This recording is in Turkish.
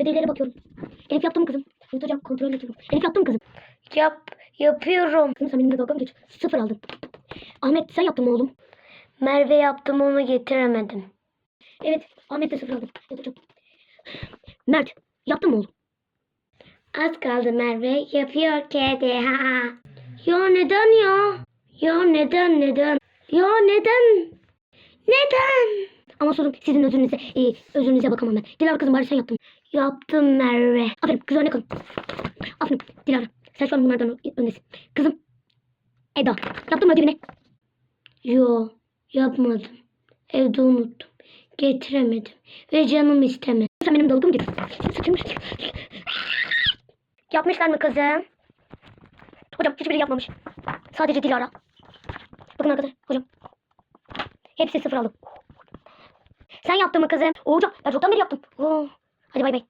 Ödevlere bakıyorum. Elif yaptı mı kızım? Evet hocam kontrol ediyorum. Elif yaptı mı kızım? Yap, yapıyorum. Kızım sen benimle dalga mı geç? Sıfır aldın. Ahmet sen yaptın mı oğlum? Merve yaptım onu getiremedim. Evet Ahmet de sıfır aldı. Evet hocam. Mert yaptın mı oğlum? Az kaldı Merve. Yapıyor kedi. Ha. Ya neden ya? Ya neden neden? Ya neden? Neden? Sorun sizin özünüze, e, özünüze bakamam ben. Dilara kızım bari sen yaptın. Yaptım Merve. Aferin kız örnek alın. Aferin Dilara. Sen şu an bunlardan öndesin. Kızım Eda yaptın mı ödevini? Yo yapmadım. Evde unuttum. Getiremedim. Ve canım istemedi. Sen benim geçtin? Saçımı Yapmışlar mı kızım? Hocam hiçbiri yapmamış. Sadece Dilara. Bakın arkadaşlar hocam. Hepsi sıfır aldı. Sen yaptın mı kızım? Hocam ben çoktan beri yaptım. Oo. Hadi bay bay.